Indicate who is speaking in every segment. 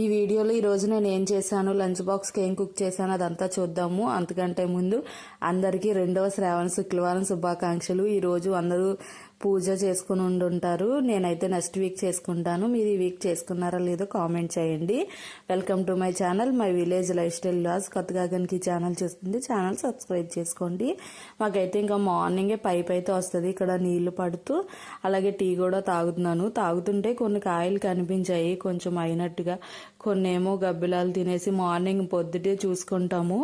Speaker 1: ఈ వీడియోలో ఈరోజు నేను ఏం చేశాను? లంచ్ బాక్స్కి ఏం కుక్ చేశాను? అదంతా చూద్దాము. అంతకంటే ముందు అందరికీ రెండవ శ్రావణ శుక్రవారం శుభాకాంక్షలు. ఈరోజు అందరూ పూజ చేసుకుని ఉండుంటారు. నేనైతే నెక్స్ట్ వీక్ చేసుకుంటాను. మీరు ఈ వీక్ చేసుకున్నారా లేదో కామెంట్ చేయండి. Welcome to my channel my village life style loss కొత్తగా కనుక ఈ ఛానల్ చూస్తుంది ఛానల్ సబ్స్క్రైబ్ చేసుకోండి. మాకైతే ఇంకా మార్నింగే పైప్ అయితే వస్తుంది. ఇక్కడ నీళ్ళు పడుతూ అలాగే టీ కూడా తాగుతున్నాను. తాగుతుంటే కొన్ని కాయలు కనిపించాయి. కొంచెం అయినట్టుగా కొన్ని ఏమో గబ్బిలాలు తినేసి మార్నింగ్ పొద్దుటే చూసుకుంటాము.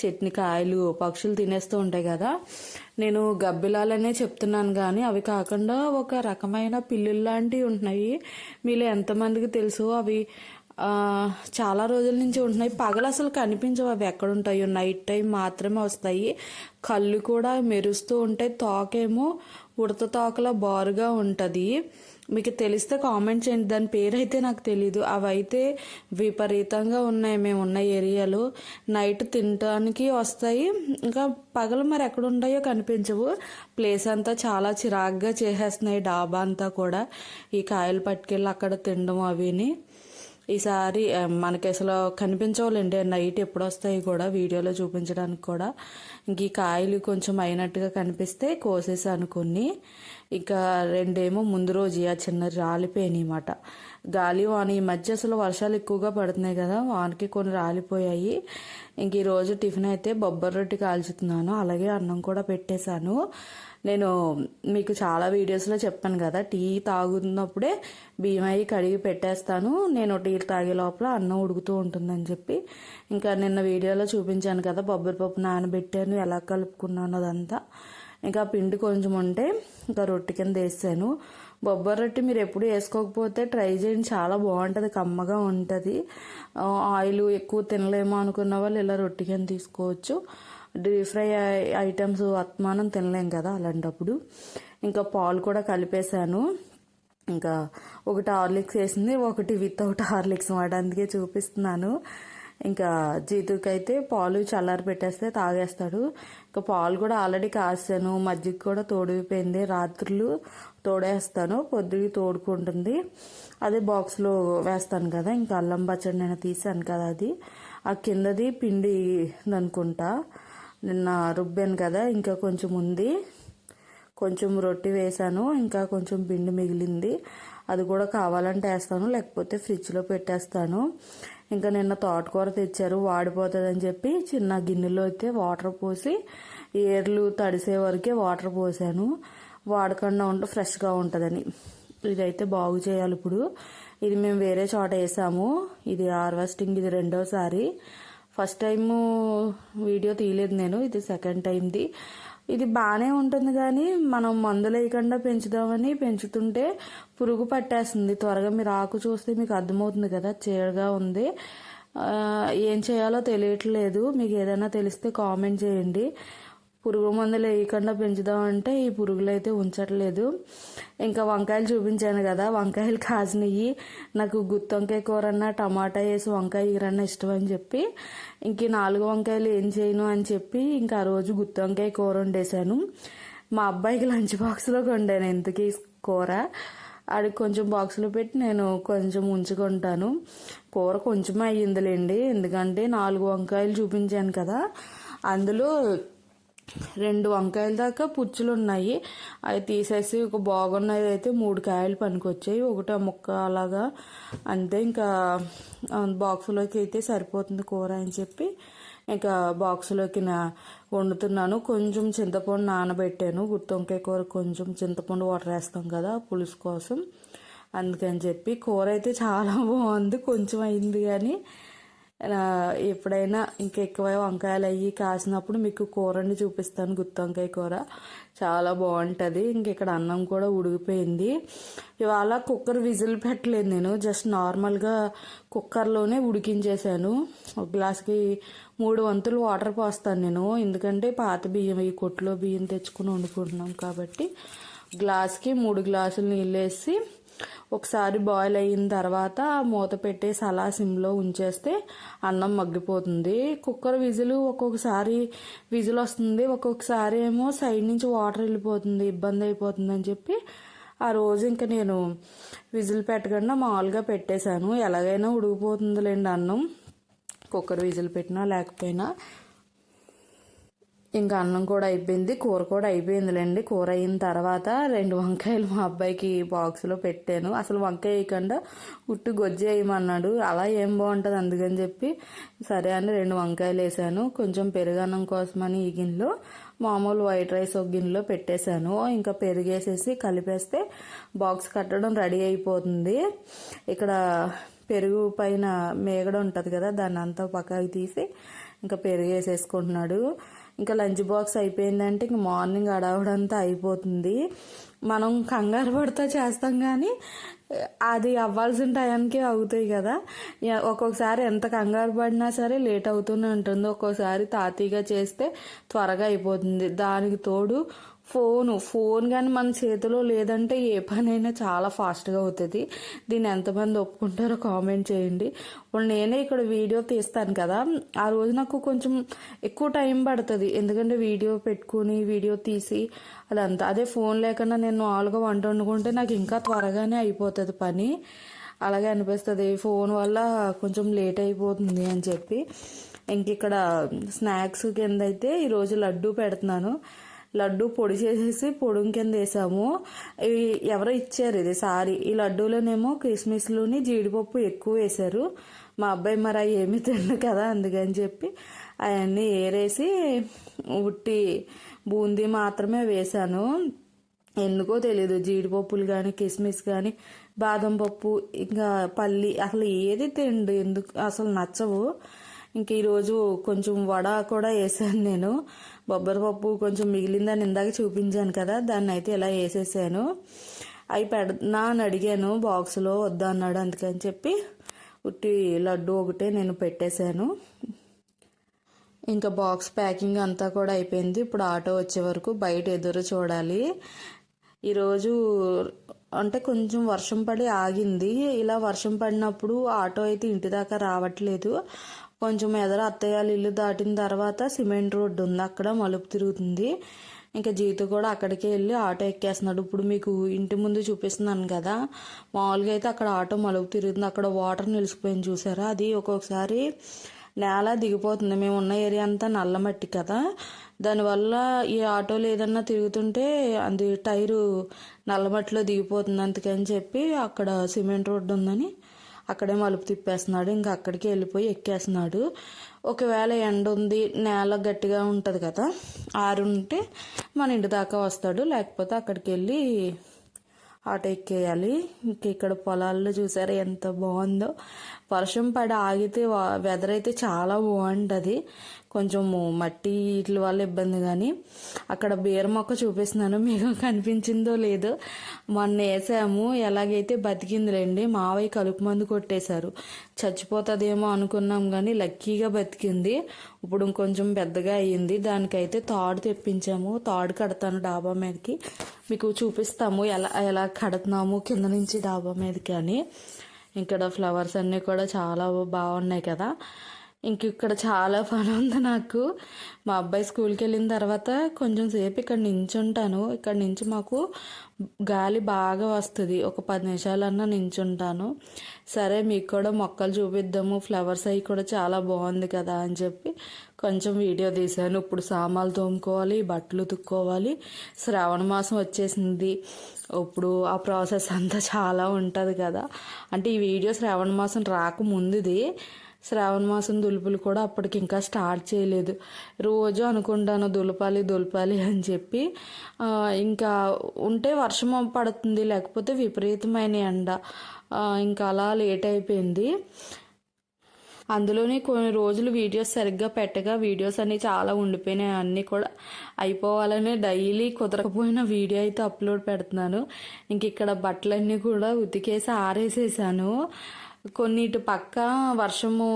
Speaker 1: చట్నీ కాయలు పక్షులు తినేస్తూ ఉంటాయి కదా. నేను గబ్బిలాలనే చెప్తున్నాను కానీ అవి కాకుండా ఒక రకమైన పిల్లులు లాంటివి ఉంటున్నాయి. మీలో ఎంతమందికి తెలుసు? అవి చాలా రోజుల నుంచి ఉంటున్నాయి. పగలు అసలు కనిపించవు. అవి ఎక్కడుంటాయో నైట్ టైం మాత్రమే వస్తాయి. కళ్ళు కూడా మెరుస్తూ ఉంటాయి తోకేమో ఉడత తోకలా బారుగా ఉంటుంది. మీకు తెలిస్తే కామెంట్ చేయండి. దాని పేరు అయితే నాకు తెలీదు. అవి అయితే విపరీతంగా ఉన్నాయి. మేము ఉన్న ఏరియాలో నైట్ తినడానికి వస్తాయి. ఇంకా పగలు మరి ఎక్కడ ఉంటాయో కనిపించవు. ప్లేస్ అంతా చాలా చిరాగ్గా చేసేస్తున్నాయి. డాబా అంతా కూడా. ఈ కాయలు పట్టుకెళ్ళి అక్కడ తినడం అవిని. ఈసారి మనకి అసలు కనిపించవాలండి. నైట్ ఎప్పుడు వస్తాయి కూడా వీడియోలో చూపించడానికి కూడా. ఇంక ఈ కాయలు కొంచెం అయినట్టుగా కనిపిస్తే కోసేసాను కొన్ని ఇంకా రెండేమో ముందు రోజు ఆ చిన్న రాలిపోయినాయి అన్నమాట. గాలి వాన ఈ మధ్య అసలు వర్షాలు ఎక్కువగా పడుతున్నాయి కదా వానకి కొన్ని రాలిపోయాయి. ఇంక ఈరోజు టిఫిన్ అయితే బొబ్బర్ రొట్టి కాల్చుతున్నాను. అలాగే అన్నం కూడా పెట్టేశాను. నేను మీకు చాలా వీడియోస్లో చెప్పాను కదా టీ తాగుతున్నప్పుడే బియ్యం కడిగి పెట్టేస్తాను. నేను టీ తాగే లోపల అన్నం ఉడుకుతూ ఉంటుందని చెప్పి. ఇంకా నిన్న వీడియోలో చూపించాను కదా బొబ్బరి పప్పు నానబెట్టాను ఎలా కలుపుకున్నాను అదంతా. ఇంకా పిండి కొంచెం ఉంటే ఇంకా రొట్టె కింద వేసాను. బొబ్బరి రొట్టె మీరు ఎప్పుడు వేసుకోకపోతే ట్రై చేయండి చాలా బాగుంటుంది కమ్మగా ఉంటుంది. ఆయిల్ ఎక్కువ తినలేమో అనుకున్న వాళ్ళు ఇలా రొట్టె కింద తీసుకోవచ్చు. డీప్ ఫ్రై ఐటమ్స్ అత్మానం తినలేం కదా అలాంటప్పుడు. ఇంకా పాలు కూడా కలిపేశాను. ఇంకా ఒకటి హార్లిక్స్ వేసింది ఒకటి వితౌట్ హార్లిక్స్ మాట అందుకే చూపిస్తున్నాను. ఇంకా జీతుకి అయితే పాలు చల్లారి పెట్టేస్తే తాగేస్తాడు. ఇంకా పాలు కూడా ఆల్రెడీ కాసాను. మజ్జిగ కూడా తోడిపోయింది. రాత్రులు తోడేస్తాను. పొద్దుకి తోడుకుంటుంది. అదే బాక్స్లో వేస్తాను కదా. ఇంకా అల్లం పచ్చడి నేను తీసాను కదా అది. ఆ కిందది పిండి అనుకుంటా నిన్న రుబ్బాను కదా ఇంకా కొంచెం ఉంది. కొంచెం రొట్టి వేసాను ఇంకా కొంచెం పిండి మిగిలింది. అది కూడా కావాలంటే వేస్తాను లేకపోతే ఫ్రిడ్జ్లో పెట్టేస్తాను. ఇంకా నిన్న తోటకూర తెచ్చారు వాడిపోతుందని చెప్పి చిన్న గిన్నెలో అయితే వాటర్ పోసి ఏర్లు తడిసే వరకే వాటర్ పోసాను. వాడకుండా ఉంటే ఫ్రెష్గా ఉంటుందని. ఇదైతే బాగు చేయాలి ఇప్పుడు. ఇది మేము వేరే చోట వేసాము. ఇది హార్వెస్టింగ్ ఇది రెండోసారి. ఫస్ట్ టైము వీడియో తీయలేదు నేను ఇది సెకండ్ టైంది ఇది బాగానే ఉంటుంది కానీ మనం మందులు వేయకుండా పెంచుదామని పెంచుతుంటే పురుగు పట్టేస్తుంది. త్వరగా మీరు ఆకు చూస్తే మీకు అర్థమవుతుంది కదా చీడగా ఉంది. ఏం చేయాలో తెలియట్లేదు. మీకు ఏదైనా తెలిస్తే కామెంట్ చేయండి. పురుగు మందులు వేయకుండా పెంచుదామంటే ఈ పురుగులు అయితే ఉంచట్లేదు. ఇంకా వంకాయలు చూపించాను కదా వంకాయలు కాసినవి నాకు గుత్తి వంకాయ కూర టమాటా వేసి వంకాయ ఈరన్న ఇష్టం అని చెప్పి ఇంక నాలుగు వంకాయలు ఏం చేయను అని చెప్పి ఇంకా ఆ రోజు గుత్తి వంకాయ కూర వండేశాను. మా అబ్బాయికి లంచ్ బాక్స్లోకి వండాను ఎందుకు కూర. అది కొంచెం బాక్స్లో పెట్టి నేను కొంచెం ఉంచుకుంటాను. కూర కొంచెం అయ్యిందిలేండి. ఎందుకంటే నాలుగు వంకాయలు చూపించాను కదా అందులో రెండు వంకాయల దాకా పుచ్చులు ఉన్నాయి అవి తీసేసి ఒక బాగున్నది అయితే మూడు కాయలు పనికొచ్చాయి. ఒకటే ముక్క అలాగా అంతే. ఇంకా బాక్స్లోకి బాక్సులోకి అయితే సరిపోతుంది కూర అని చెప్పి ఇంకా బాక్సులోకి నా వండుతున్నాను. కొంచెం చింతపండు నానబెట్టాను. గుత్తొంకాయ కూర కొంచెం చింతపండు వాటర్ వేస్తాం కదా పులుసు కోసం. అందుకని చెప్పి కూర అయితే చాలా బాగుంది. కొంచెం అయింది కానీ ఎప్పుడైనా ఇంకా ఎక్కువ వంకాయలు అయ్యి కాసినప్పుడు మీకు కూరని చూపిస్తాను గుత్తి వంకాయ కూర. చాలా బాగుంటుంది. ఇంక ఇక్కడ అన్నం కూడా ఉడికిపోయింది. ఇవాళ కుక్కర్ విజిల్ పెట్టలేదు నేను. జస్ట్ నార్మల్గా కుక్కర్లోనే ఉడికించేసాను ఒక గ్లాస్కి మూడు వంతులు వాటర్ పోస్తాను నేను. ఎందుకంటే పాత బియ్యం ఈ కొట్లో బియ్యం తెచ్చుకుని వండుకుంటున్నాం కాబట్టి గ్లాస్కి మూడు గ్లాసులు నీళ్ళు వేసి ఒకసారి బాయిల్ అయిన తర్వాత మూత పెట్టేసి అలా సిమ్లో ఉంచేస్తే అన్నం మగ్గిపోతుంది. కుక్కర్ విజిల్ ఒక్కొక్కసారి విజిల్ వస్తుంది. ఒక్కొక్కసారి ఏమో సైడ్ నుంచి వాటర్ వెళ్ళిపోతుంది. ఇబ్బంది అయిపోతుంది అని చెప్పి ఆ రోజు ఇంకా నేను విజిల్ పెట్టకుండా మామూలుగా పెట్టేశాను. ఎలాగైనా ఉడికిపోతుందిలేండి అన్నం. కుక్కర్ విజిల్ పెట్టినా లేకపోయినా ఇంకా అన్నం కూడా అయిపోయింది కూర కూడా అయిపోయిందిలేండి. కూర అయిన తర్వాత రెండు వంకాయలు మా అబ్బాయికి బాక్స్లో పెట్టాను. అసలు వంకాయ వేయకుండా ఉట్టు గొజ్జి వేయమన్నాడు. అలా ఏం బాగుంటుంది అందుకని చెప్పి సరే అని రెండు వంకాయలు వేసాను. కొంచెం పెరుగన్నం కోసమని ఈ గిన్నెలో మామూలు వైట్ రైస్ ఒక గిన్నెలో పెట్టేశాను. ఇంకా పెరుగేసేసి కలిపేస్తే బాక్స్ కట్టడం రెడీ అయిపోతుంది. ఇక్కడ పెరుగు పైన మేగడ ఉంటుంది కదా దాన్ని అంతా పక్కకి తీసి ఇంకా పెరుగు వేసేసుకుంటున్నాడు ఇంకా లంచ్ బాక్స్ అయిపోయిందంటే ఇంక మార్నింగ్ అడవడంతా అయిపోతుంది. మనం కంగారు పడితే చేస్తాం కానీ అది అవ్వాల్సిన టైంకి అవుతాయి కదా. ఒక్కొక్కసారి ఎంత కంగారు పడినా సరే లేట్ అవుతూనే ఉంటుంది. ఒక్కోసారి తాతీగా చేస్తే త్వరగా అయిపోతుంది. దానికి తోడు ఫోను ఫోన్ కానీ మన చేతిలో లేదంటే ఏ పనైనా చాలా ఫాస్ట్గా అవుతుంది. దీన్ని ఎంతమంది ఒప్పుకుంటారో కామెంట్ చేయండి. ఇప్పుడు నేనే ఇక్కడ వీడియో తీస్తాను కదా. ఆ రోజు నాకు కొంచెం ఎక్కువ టైం పడుతుంది. ఎందుకంటే వీడియో పెట్టుకుని వీడియో తీసి అదంతా. అదే ఫోన్ లేకుండా నేను మామూలుగా వంట వండుకుంటే నాకు ఇంకా త్వరగానే అయిపోతుంది పని. అలాగే అనిపిస్తుంది. ఫోన్ వల్ల కొంచెం లేట్ అయిపోతుంది అని చెప్పి. ఇంక ఇక్కడ స్నాక్స్ కింద అయితే ఈరోజు లడ్డు పెడుతున్నాను. లడ్డు పొడి చేసేసి పొడుం కింద వేసాము. ఎవరో ఇచ్చారు ఇది సారీ. ఈ లడ్డూలోనేమో కిస్మిస్లోని జీడిపప్పు ఎక్కువ వేశారు. మా అబ్బాయి మరి అవి ఏమీ తిండు కదా అందుకని చెప్పి అవన్నీ ఏరేసి ఉట్టి బూందీ మాత్రమే వేశాను. ఎందుకో తెలియదు జీడిపప్పులు కానీ కిస్మిస్ కానీ బాదం పప్పు ఇంకా పల్లి అసలు ఏది తిండు ఎందుకు అసలు నచ్చవు. ఇంక ఈరోజు కొంచెం వడ కూడా వేసాను నేను. బొబ్బరి పప్పు కొంచెం మిగిలిందని ఇందాక చూపించాను కదా దాన్ని అయితే ఇలా వేసేసాను. అవి పెడనా అని అడిగాను బాక్స్లో వద్దా అన్నాడు అందుకని చెప్పి ఉట్టి లడ్డు ఒకటే నేను పెట్టేశాను. ఇంకా బాక్స్ ప్యాకింగ్ అంతా కూడా అయిపోయింది. ఇప్పుడు ఆటో వచ్చే వరకు బయట ఎదురు చూడాలి. ఈరోజు అంటే కొంచెం వర్షం పడి ఆగింది. ఇలా వర్షం పడినప్పుడు ఆటో అయితే ఇంటి దాకా రావట్లేదు. కొంచెం ఎదర అత్తయ్య ఇల్లు దాటిన తర్వాత సిమెంట్ రోడ్డు ఉంది. అక్కడ మలుపు తిరుగుతుంది. ఇంకా జీతు కూడా అక్కడికే వెళ్ళి ఆటో ఎక్కేస్తున్నాడు. ఇప్పుడు మీకు ఇంటి ముందు చూపిస్తున్నాను కదా. మామూలుగా అయితే అక్కడ ఆటో మలుపు తిరుగుతుంది. అక్కడ వాటర్ నిలిచిపోయింది చూసారా? అది ఒక్కొక్కసారి నేల దిగిపోతుంది. మేము ఉన్న ఏరియా అంతా నల్ల మట్టి కదా. దానివల్ల ఈ ఆటోలు ఏదన్నా తిరుగుతుంటే అది టైరు నల్లమట్టిలో దిగిపోతుంది అందుకని చెప్పి అక్కడ సిమెంట్ రోడ్డు ఉందని అక్కడే మలుపు తిప్పేస్తున్నాడు ఇంకా అక్కడికి వెళ్ళిపోయి ఎక్కేస్తున్నాడు. ఒకవేళ ఎండ ఉంది నేల గట్టిగా ఉంటుంది కదా ఆరుంటే మన ఇంటి దాకా వస్తాడు. లేకపోతే అక్కడికి వెళ్ళి ఆటో ఎక్కేయాలి. ఇంక ఇక్కడ పొలాల్లో చూసారా ఎంత బాగుందో. వర్షం పడి ఆగితే వెదర్ అయితే చాలా బాగుంటుంది. కొంచెం మట్టి ఇట్ల వల్ల ఇబ్బంది కానీ అక్కడ బీర మొక్క చూపిస్తున్నాను. మీకు కనిపించిందో లేదో మొన్న వేసాము. ఎలాగైతే బతికిందిలేండి మావయ్య కలుపు మందు కొట్టేశారు. చచ్చిపోతుందేమో అనుకున్నాం కానీ లక్కీగా బతికింది. ఇప్పుడు ఇంకొంచెం పెద్దగా అయ్యింది. దానికైతే తాడు తెప్పించాము. తాడు కడతాను డాబా మీదకి. మీకు చూపిస్తాము ఎలా ఎలా కడుతున్నాము కింద నుంచి డాబా మీదకి అని. ఇక్కడ ఫ్లవర్స్ అన్నీ కూడా చాలా బాగున్నాయి కదా. ఇంక ఇక్కడ చాలా పని ఉంది నాకు. మా అబ్బాయి స్కూల్కి వెళ్ళిన తర్వాత కొంచెం సేపు ఇక్కడ నించుంటాను. ఇక్కడ నుంచి మాకు గాలి బాగా వస్తుంది. ఒక పది నిమిషాలన్నా నించుంటాను. సరే మీకు కూడా మొక్కలు చూపిద్దాము. ఫ్లవర్స్ అవి కూడా చాలా బాగుంది కదా అని చెప్పి కొంచెం వీడియో తీశాను. ఇప్పుడు సామాన్లు తోముకోవాలి బట్టలు ఉతుక్కోవాలి. శ్రావణ మాసం వచ్చేసింది. ఇప్పుడు ఆ ప్రాసెస్ అంతా చాలా ఉంటుంది కదా. అంటే ఈ వీడియో శ్రావణ మాసం రాకముందుది. శ్రావణ మాసం దులుపులు కూడా అప్పటికి ఇంకా స్టార్ట్ చేయలేదు. రోజు అనుకుంటాను దులపాలి దులపాలి అని చెప్పి ఇంకా ఉంటే వర్షం పడుతుంది లేకపోతే విపరీతమైన ఎండ. ఇంకా అలా లేట్ అయిపోయింది. అందులోనే కొన్ని రోజులు వీడియోస్ సరిగ్గా పెట్టగా వీడియోస్ అన్ని చాలా ఉండిపోయినాయి. అన్నీ కూడా అయిపోవాలని డైలీ కుదరకపోయిన వీడియో అయితే అప్లోడ్ పెడుతున్నాను. ఇంక ఇక్కడ బట్టలన్నీ కూడా ఉతికేసి ఆరేసేసాను. కొన్ని ఇటు పక్క వర్షము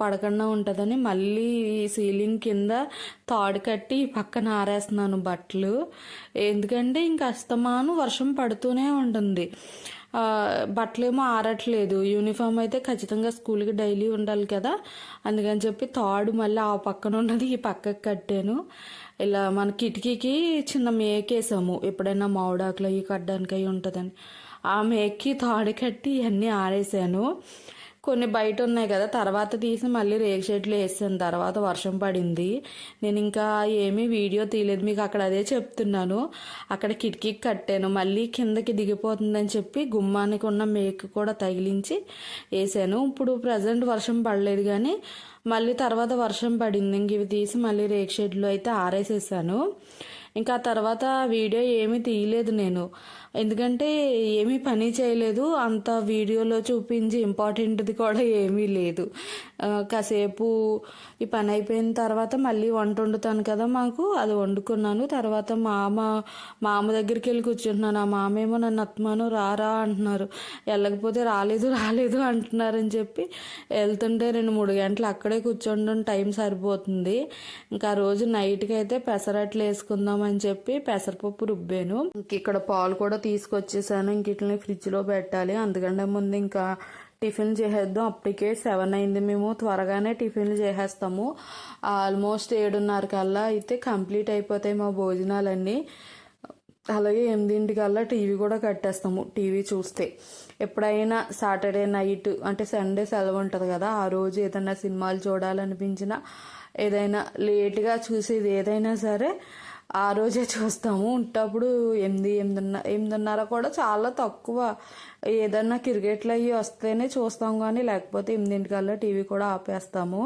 Speaker 1: పడకుండా ఉంటుందని మళ్ళీ సీలింగ్ కింద తాడు కట్టి పక్కన ఆరేస్తున్నాను బట్టలు. ఎందుకంటే ఇంక అస్తమాను వర్షం పడుతూనే ఉంటుంది. బట్టలేమో ఆరట్లేదు. యూనిఫామ్ అయితే ఖచ్చితంగా స్కూల్కి డైలీ ఉండాలి కదా. అందుకని చెప్పి తాడు మళ్ళీ ఆ పక్కన ఉన్నది ఈ పక్కకి కట్టాను. ఇలా మన కిటికీకి చిన్న మేకేసాము. ఎప్పుడైనా మామిడాకులు అవి కట్టడానికి అవి ఉంటుందని. ఆ మేక్కి తాడు కట్టి ఇవన్నీ ఆరేసాను. కొన్ని బయట ఉన్నాయి కదా తర్వాత తీసి మళ్ళీ రేక్ షెడ్లో వేసాను. తర్వాత వర్షం పడింది. నేను ఇంకా ఏమీ వీడియో తీయలేదు. మీకు అక్కడ అదే చెప్తున్నాను. అక్కడ కిటికీకి కట్టాను. మళ్ళీ కిందకి దిగిపోతుందని చెప్పి గుమ్మానికి ఉన్న మేక్ కూడా తగిలించి వేసాను. ఇప్పుడు ప్రజెంట్ వర్షం పడలేదు కానీ మళ్ళీ తర్వాత వర్షం పడింది. ఇంక ఇవి తీసి మళ్ళీ రేక్ షెడ్లో అయితే ఆరేసేసాను. ఇంకా తర్వాత వీడియో ఏమీ తీయలేదు నేను. ఎందుకంటే ఏమీ పని చేయలేదు. అంత వీడియోలో చూపించి ఇంపార్టెంట్ది కూడా ఏమీ లేదు. కాసేపు ఈ పని అయిపోయిన తర్వాత మళ్ళీ వంట వండుతాను కదా మాకు. అది వండుకున్నాను. తర్వాత మామ మామ దగ్గరికి వెళ్ళి కూర్చుంటున్నాను. ఆ మామ ఏమో నన్ను అత్మాను రారా అంటున్నారు. వెళ్ళకపోతే రాలేదు రాలేదు అంటున్నారని చెప్పి వెళ్తుంటే రెండు మూడు గంటలు అక్కడే కూర్చోండం టైం సరిపోతుంది. ఇంకా ఆ రోజు నైట్కి అయితే పెసరట్లు వేసుకుందామని చెప్పి పెసరపప్పు రుబ్బాను. ఇంక ఇక్కడ పాలు కూడా తీసుకొచ్చేసాను. ఇంక ఇట్లని ఫ్రిడ్జ్లో పెట్టాలి. అందుకంటే ముందు ఇంకా టిఫిన్ చేసేద్దాం. అప్పటికే సెవెన్ అయింది మేము. త్వరగానే టిఫిన్లు చేసేస్తాము. ఆల్మోస్ట్ ఏడున్నర కల్లా అయితే కంప్లీట్ అయిపోతాయి మా భోజనాలన్నీ. అలాగే ఎనిమిదింటికల్లా టీవీ కూడా కట్టేస్తాము. టీవీ చూస్తే. ఎప్పుడైనా సాటర్డే నైట్ అంటే సండే సెలవు ఉంటుంది కదా ఆ రోజు ఏదైనా సినిమాలు చూడాలనిపించినా ఏదైనా లేట్గా చూసేది ఏదైనా సరే ఆ రోజే చూస్తాము. ఉంటప్పుడు ఎనిమిది ఎనిమిదిన్న ఎనిమిదిన్నర కూడా చాలా తక్కువ. ఏదన్నా క్రికెట్లు అవి వస్తేనే చూస్తాం కానీ లేకపోతే ఎనిమిదింటికల్లా టీవీ కూడా ఆపేస్తాము.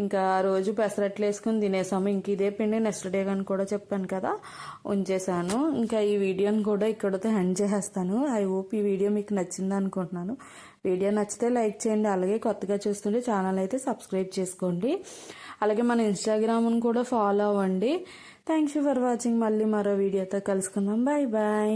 Speaker 1: ఇంకా ఆ రోజు పెసరట్లు వేసుకుని తినేసాము. ఇంక ఇదే పిండి నెక్స్ట్ డే కానీ కూడా చెప్పాను కదా ఉంచేసాను ఇంకా ఈ వీడియోని కూడా ఇక్కడతో ఎండ్ చేసేస్తాను. ఐ హోప్ ఈ వీడియో మీకు నచ్చింది అనుకుంటున్నాను. వీడియో నచ్చితే లైక్ చేయండి. అలాగే కొత్తగా చూస్తుంటే ఛానల్ అయితే సబ్స్క్రైబ్ చేసుకోండి. అలాగే మన ఇన్స్టాగ్రామ్ను కూడా ఫాలో అవ్వండి. థ్యాంక్స్ ఫర్ వాచింగ్ మళ్ళీ మరో వీడియోతో కలుసుకుందాం. Bye bye